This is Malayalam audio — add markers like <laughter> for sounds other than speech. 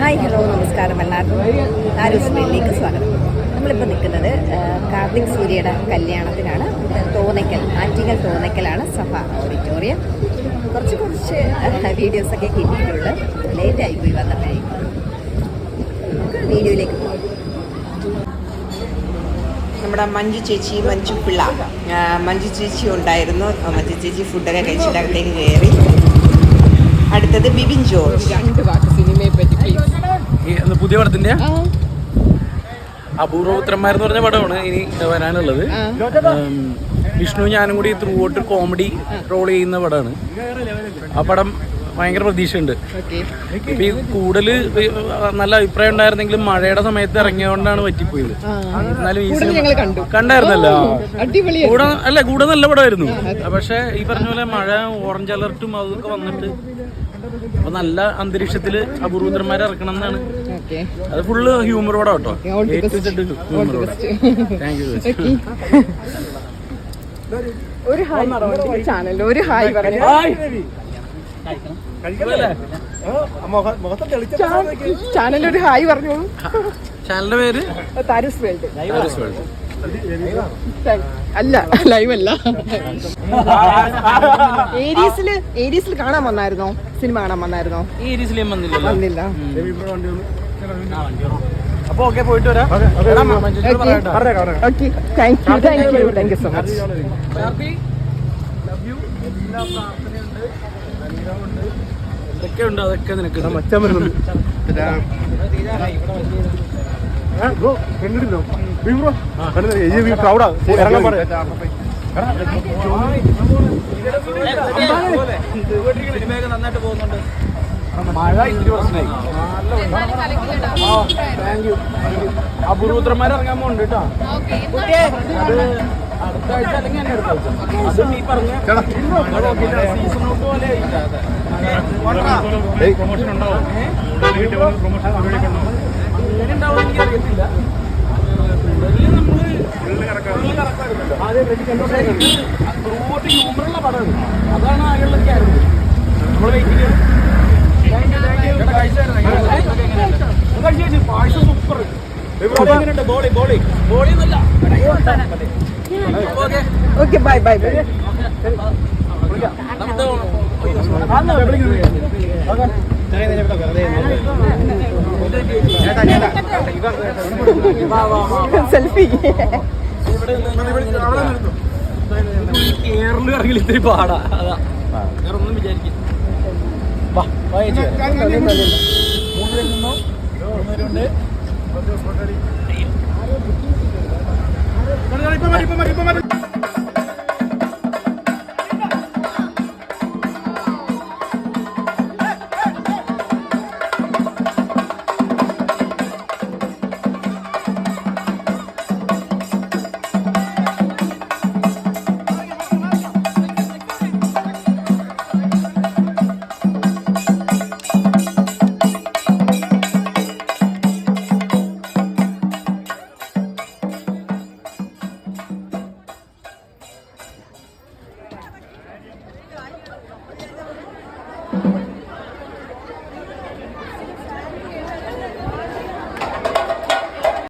ഹായ് ഹലോ നമസ്കാരം എല്ലാവർക്കും. ആരൂസ് മേലിലേക്ക് സ്വാഗതം. നമ്മളിപ്പോൾ നിൽക്കുന്നത് കാർത്തിക് സൂര്യയുടെ കല്യാണത്തിനാണ്. തോന്നയ്ക്കൽ ആറ്റിങ്ങൽ തോന്നയ്ക്കലാണ് സഭ ഓഡിറ്റോറിയം. കുറച്ച് കുറച്ച് വീഡിയോസൊക്കെ കിട്ടിയിട്ടുണ്ട്. ലേറ്റ് പോയി വന്നപ്പോഴേക്കും. നമുക്ക് വീഡിയോയിലേക്ക് പോകാം നമ്മുടെ മഞ്ജു ചേച്ചി മഞ്ജു പിള്ള. മഞ്ജു ചേച്ചി ഉണ്ടായിരുന്നു. മഞ്ജു ചേച്ചി ഫുഡൊക്കെ കഴിച്ചിട്ട് അകത്തേക്ക് കയറി. അടുത്തത് ബിബിൻ ജോർജ്. രണ്ട് വാക്ക് സിനിമയെ പുതിയ പടത്തിന്റെ? അപൂർവപുത്രന്മാർ എന്ന് പറഞ്ഞ പടമാണ് ഇനി വരാനുള്ളത്. വിഷ്ണു ഞാനും കൂടി ത്രൂ ഔട്ട് കോമഡി റോൾ ചെയ്യുന്ന പടമാണ്. ആ പടം ഭയങ്കര പ്രതീക്ഷയുണ്ട്. ഓക്കെ ഇപ്പൊ ഈ കൂടുതൽ നല്ല അഭിപ്രായം ഉണ്ടായിരുന്നെങ്കിലും മഴയുടെ സമയത്ത് ഇറങ്ങിയതുകൊണ്ടാണ് പറ്റിപ്പോയത്. എന്നാലും ഈ. കണ്ടായിരുന്നല്ലോ. കൂടെ അല്ല കൂടെ നല്ല പടമായിരുന്നു. പക്ഷെ ഈ പറഞ്ഞ പോലെ മഴ ഓറഞ്ച് അലർട്ടും അതൊക്കെ വന്നിട്ട് അപ്പൊ നല്ല അന്തരീക്ഷത്തിൽ അപൂർവപുത്രന്മാരെ ഇറക്കണം എന്നാണ്. അത് ഫുള്ള് ഹ്യൂമർ പടം കേട്ടോ. ഹ്യൂമർ പടം. താങ്ക് യു <laughs> ഒരു ഹായ്. ചാനൽ ഒരു ഹായ് പറഞ്ഞു. ചാനൽ ഒരു ഹായ് പറഞ്ഞോളൂ. ചാനലിന്റെ പേര്? താരൂസ് വേൾഡ്. അല്ല ലൈവ് അല്ല ഏരീസിൽ ഏരീസിൽ കാണാൻ വന്നായിരുന്നോ? സിനിമ കാണാൻ വന്നായിരുന്നോ? ഏരീസിൽ വന്നില്ല. അപ്പൊ ഓക്കെ പോയിട്ട് വരാം. Thank you thank you thank you so much you. എല്ലാ പ്രാർത്ഥനയുണ്ട്, അനുഗ്രഹമുണ്ട്. എന്തൊക്കെയുണ്ട് അതൊക്കെ നിനക്ക് സിനിമയൊക്കെ നന്നായിട്ട് പോകുന്നുണ്ട്. മഴ ഇത്തിരി പ്രശ്നമായി. താങ്ക് യു അപൂർവത്രന്മാർ ഇറങ്ങാൻ പോകുന്നുണ്ട് കേട്ടോ. അത് അടുത്ത ആഴ്ച അല്ലെങ്കിൽ എന്നെ അടുത്ത ആഴ്ച അത് നീ പറഞ്ഞ സീസൺ ഔട്ട് പോലെ അങ്ങനെ ഉണ്ടാവും എനിക്ക് അറിയത്തില്ല. ഹ്യൂമറുള്ള പടമാണ്. അതാണ് ആകെയുള്ള കാര്യം നമ്മൾ വെയിറ്റ് ചെയ്യാം. Payasam okay. Okay bye bye bye. Selfie. Kerala ഇറങ്ങി ഇത്തിരി പാടാ. അതാ. വേറെ ഒന്നും വിചാരിക്കും വാ വാ ചേച്ചി വരാം. Adiós, Margarita. Adiós. Dale.